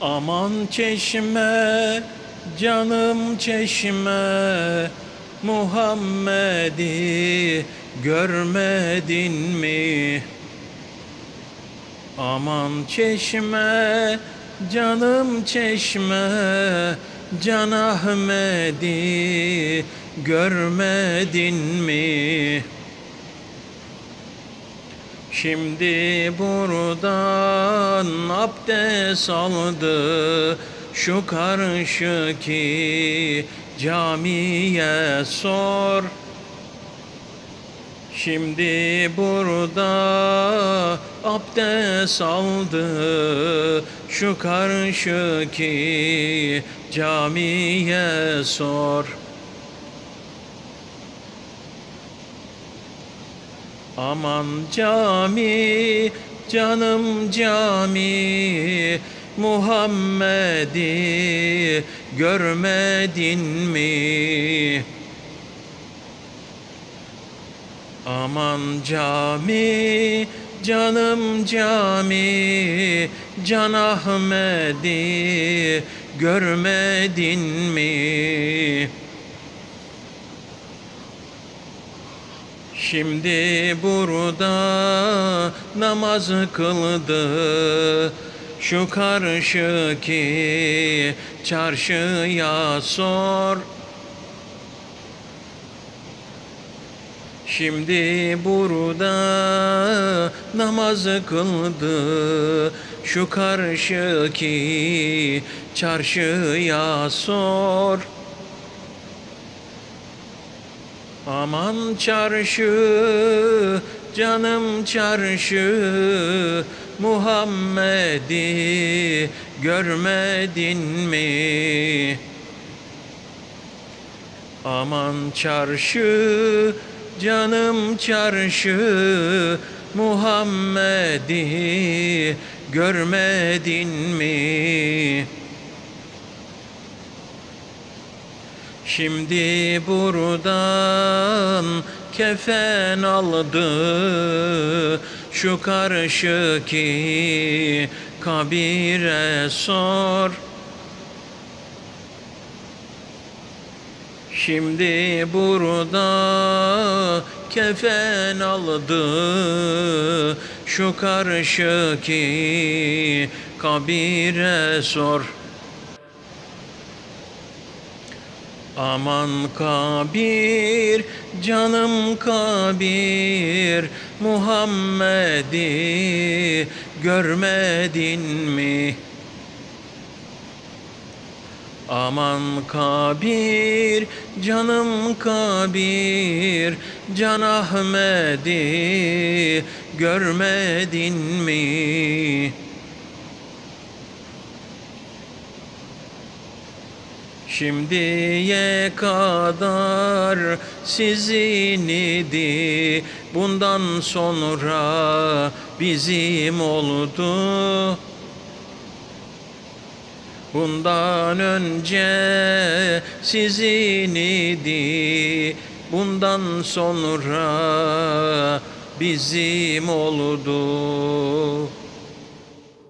Aman çeşme, canım çeşme, Muhammed'i görmedin mi? Aman çeşme, canım çeşme, Can Ahmet'i görmedin mi? Şimdi buradan abdest aldı şu karşıki camiye sor. Şimdi burada abdest aldı şu karşıki camiye sor. Aman cami, canım cami, Muhammed'i görmedin mi? Aman cami, canım cami, Can Ahmet'i görmedin mi? Şimdi burada namaz kıldı. Şu karşıki çarşıya sor. Şimdi burada namaz kıldı. Şu karşıki çarşıya sor Aman çarşı, canım çarşı, Muhammed'i görmedin mi? Aman çarşı, canım çarşı, Muhammed'i görmedin mi? Şimdi buradan kefen aldı şu karşıki kabire sor. Şimdi burada kefen aldı şu karşıki kabire sor. Aman kabir, canım kabir, Muhammed'i görmedin mi? Aman kabir, canım kabir, Can Ahmet'i görmedin mi? Şimdiye kadar sizin idi Bundan sonra bizim oldu. Bundan önce sizin idi Bundan sonra bizim oldu